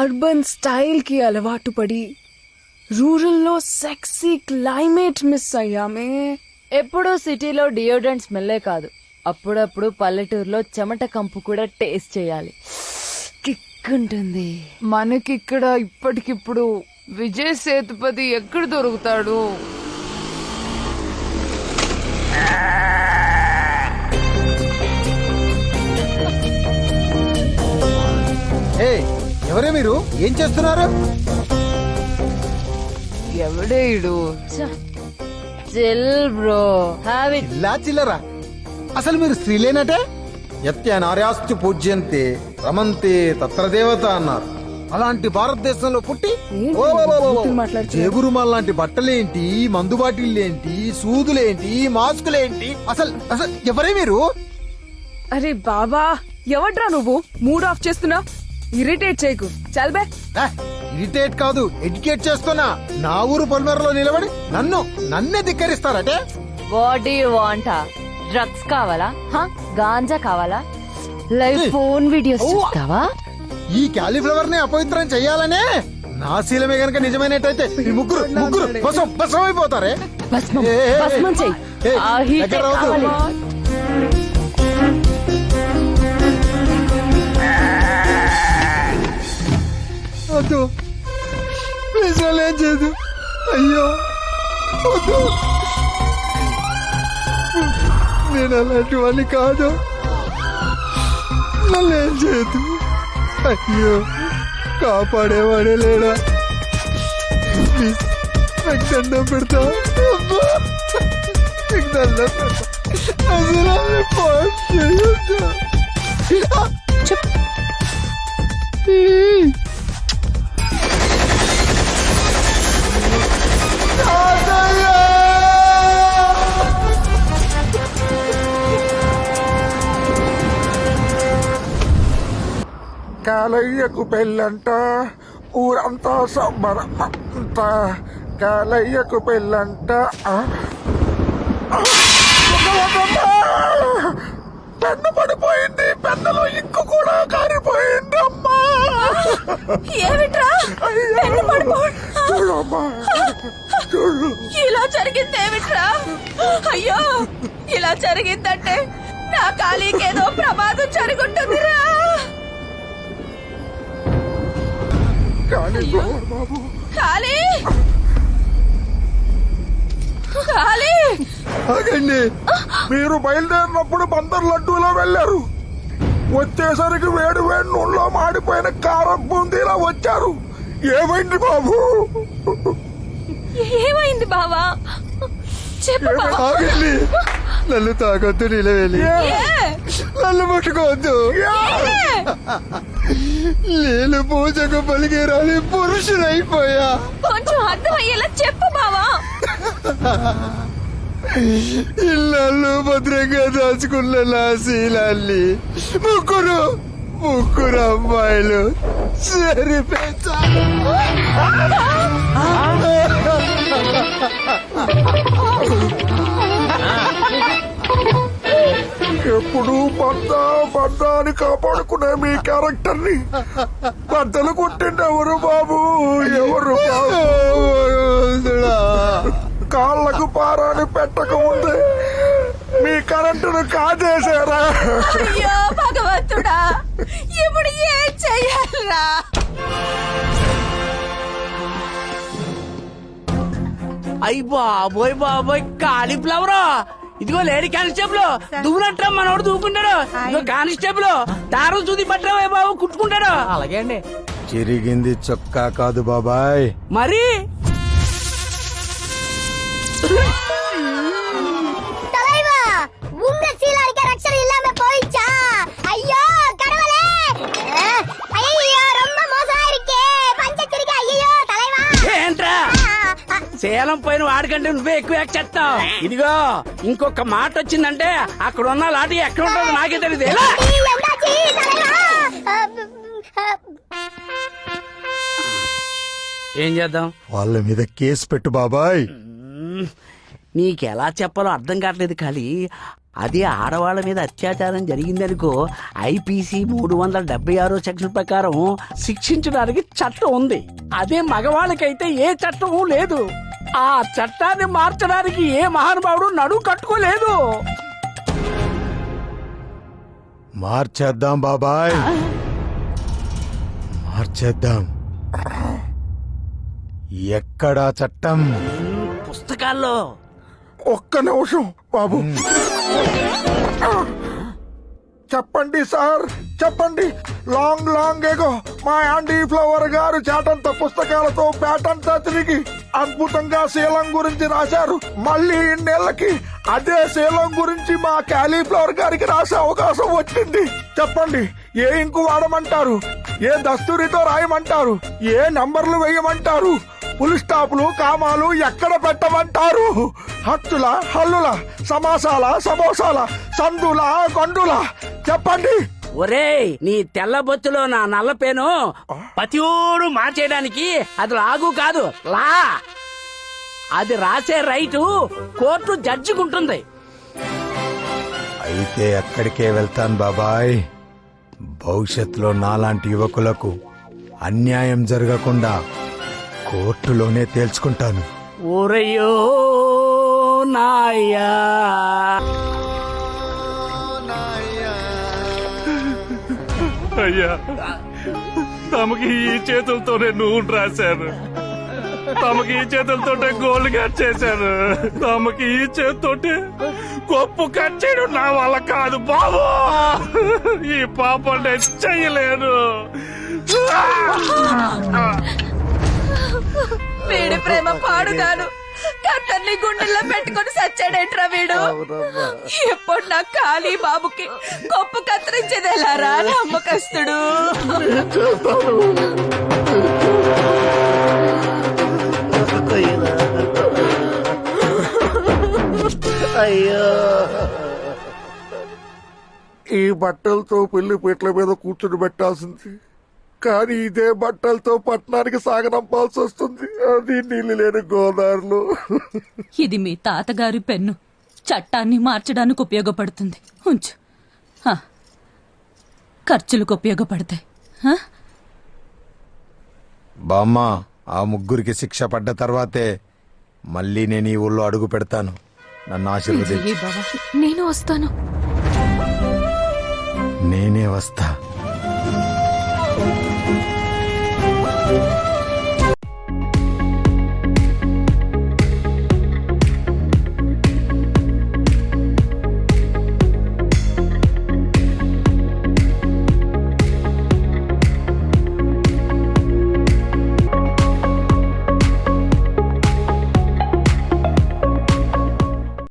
Urban స్టైల్కి అలవాటు పడి రూరల్లో సెక్సీ క్లైమేట్ మిస్ అయ్యామే. ఎప్పుడూ సిటీలో డియోడ్రెంట్ స్మెల్లే కాదు. అప్పుడప్పుడు పల్లెటూరులో చెమట కంపు కూడా టేస్ట్ చేయాలి. కిక్ ఉంటుంది మనకిక్కడ ఇప్పటికిప్పుడు విజయ్ సేతుపతి ఎక్కడ దొరుకుతాడు? ఎవరే మీరు ఏం చేస్తున్నారు? ఎవడే ఇడు? చిల్ బ్రో హ్యావ్ ఇట్ ఇలా చిల్లరా? అసలు మీరు స్త్రీలేనటే? యత్య నార్యాస్తి పూజ్యంతే రమంతే తత్ర దేవత అన్నారు. అలాంటి భారతదేశంలో పుట్టి? జేబురుమాల్ లాంటి బట్టలేంటి మందు బాటిళ్ళేంటి సూదులేంటి మాస్కులేంటి? అసలు అసలు ఎవరే మీరు? అరే బాబా ఎవడ్రా నువ్వు? మూడ్ ఆఫ్ చేస్తున్నా? ఇరిటేట్ చేయకు. చల్బే ఇరిటేట్ కాదు ఎడ్యుకేట్ చేస్తున్నా. నా ఊరు పొలిమేరలో నిలబడి నన్ను నన్నే ధిక్కరిస్తారటే? వాట్ యు వాంట్ డ్రగ్స్ కావాలా? హ? గాంజా కావాలా? లైవ్ ఫోన్ వీడియోస్ చూస్తావా? ఈ క్యాలీఫ్లవర్ని అపవిత్రం చెయ్యాలనే నా శీలమే గనక నిజమైనట్టయితే ఈ ముగ్గురు ముగ్గురు బసం బసం అయిపోతారే భస్మం భస్మం చెయ్యి వద్దు. ప్లీజ్ వాళ్ళు ఏం చేయదు అయ్యో వద్దు. నేను అలాంటి వాడిని కాదు. నన్ను ఏం చేయదు అయ్యో కాపాడేవాడే లేడా? నాకు దండం పెడతా. అబ్బా, నీకు దండం పెడతా. అసలు ఆమె చేయొద్దు. కాలయ్యకు పెళ్ళంట ఊరంతా సంబరం అంట కాలయ్యకు పెళ్ళంట! పెన్ను పడిపోయింది పెన్నులో ఇంకు కూడా కారిపోయింది అమ్మా. ఏమిట్రా? చూడమ్మా చూడు ఇలా జరిగింది ఏమిట్రా? అయ్యో ఇలా జరిగిందంటే నా ఖాళీకేదో ప్రమాదం జరుగుంటుందిరా. ఆగండి. మీరు బయలుదేరినప్పుడు బందర్ లడ్డూలో వెళ్ళారు. వచ్చేసరికి వేడి వేడి నూనెలో మాడిపోయిన కారం బూందీలా వచ్చారు. ఏమైంది బాబు? ఏమైంది బావా? చెప్పు ఆగండి. నన్ను తాగొద్దు నిలవేలి? నన్ను ముట్టుకోవద్దు ఏ? నేను పూజకు పలికేరాని పురుషులైపోయా కొంచెం అర్థమయ్యేలా చెప్పు బావా. ఇళ్ళు భద్రంగా దాచుకున్న నా శీలాన్ని ముగ్గురు ముగ్గురు అమ్మాయిలు సరిపెట్టారు ఎప్పుడు భర్త భర్త అని కాపాడుకునే మీ క్యారెక్టర్ని బద్దలు కొట్టింది ఎవరు బాబు? ఎవరు? బాబు కాళ్ళకు పారాని పెట్టక ముందే మీ కరెంటును కాజేశారా? అయ్యో భగవంతుడా ఇప్పుడు ఏం చెయ్యాలరా? అయ్యి బాబోయ్ బాబోయ్ కాలీఫ్లవర్. ఇదిగో లేడీ కానిస్టేబుల్ దువ్వునట్రా మనోడు దూకుంటాడు ఇదిగో కానిస్టేబుల్ దారం చూది పట్టరా బాబు కుట్టుకుంటాడు. అలాగే అండి. చిరిగింది చొక్కా కాదు బాబాయ్. మరి? సేలం పైన వాడికంటే నువ్వే ఎక్కువ యాక్ట్ ఇదిగో ఇంకొక మాట వచ్చిందంటే అక్కడ ఉన్న లాటి ఎక్కడ ఉంటుందో నాకే తెలియదు ఏం చేద్దాం? వాళ్ళ మీద కేసు పెట్టు బాబాయ్. నీకెలా చెప్పాలో అర్థం కావట్లేదు కానీ అదే ఆడవాళ్ళ మీద అత్యాచారం జరిగిందనుకో ఐపీసీ మూడు వందల డెబ్బై ఆరో సెక్షన్ ప్రకారం శిక్షించడానికి చట్టం ఉంది. అదే మగవాళ్ళకైతే ఏ చట్టము లేదు. ఆ చట్టాన్ని మార్చడానికి ఏ మహానుభావుడు నడువు కట్టుకోలేదు. మార్చేద్దాం బాబాయ్. మార్చేద్దాం. ఎక్కడా చట్టం? పుస్తకాల్లో. ఒక్క నిమిషం బాబు. చెప్పండి సార్. చెప్పండి. లాంగ్ లాంగ్ ఏగో మా యాండీ ఫ్లవర్ గారు చాటంత పుస్తకాలతో పేటంతా తిరిగి అద్భుతంగా శీలం గురించి రాశారు. మళ్ళీ ఇన్నేళ్ళకి అదే శీలం గురించి మా క్యాలీఫ్లవర్ గారికి రాసే అవకాశం వచ్చింది. చెప్పండి ఏ ఇంకు వాడమంటారు? ఏ దస్తూరితో రాయమంటారు? ఏ నంబర్లు వేయమంటారు? ఫుల్ స్టాపులు కామాలు ఎక్కడ పెట్టమంటారు? హత్తుల హల్లుల సమాసాల సమోసాల సందుల గండుల. చెప్పండి. ఒరేయ్ నీ తెల్ల బొత్తులో నా నల్ల పేను పతియోడు మార్చేయడానికి అది లాగు కాదు. లా. అది రాసే రైటు కోర్టు జడ్జికుంటుంది. అయితే అక్కడికే వెళ్తాను బాబాయ్. భవిష్యత్తులో నాలాంటి యువకులకు అన్యాయం జరగకుండా కోర్టులోనే తేల్చుకుంటాను. ఓరయ్యో నాయ్యా అయ్యా. తమకి ఈ చేతులతోనే నూనె రాశాను. తమకి ఈ చేతులతోటే గోల్డ్ కట్ చేశాను. తమకి ఈ చేతితోటే కొప్పు కట్ చేయడం నా వల్ల కాదు బాబు. ఈ పాపం నేను చెయ్యలేను వీడి ప్రేమ పాడుగాను కట్టన్ని గుండెల్లో పెట్టుకొని సచ్చాడేట్రా వీడు? ఎప్పుడు నా ఖాళీ బాబుకి గొప్ప కత్తిరించేది ఎలారా నమ్మకస్తుడు ఈ బట్టలతో పెళ్ళి పీటల మీద కూర్చుని పెట్టాల్సింది కానీ ఇదే బట్టలతో పట్టణానికి సాగనంపాల్సి వస్తుంది. అది నీళ్ళు లేని గోదావరిలో ఇది మీ తాతగారి పెన్ను. చట్టాన్ని మార్చడానికి ఉపయోగపడుతుంది. ఉంచు. హా. ఖర్చులకు ఉపయోగపడతాయి. హా? బామ్మ ఆ ముగ్గురికి శిక్ష పడ్డ తర్వాతే మళ్ళీ నేను ఈ ఊళ్ళో అడుగు పెడతాను. నన్ను ఆశీర్వదించు. నేను వస్తాను. నేనే వస్తా. thank you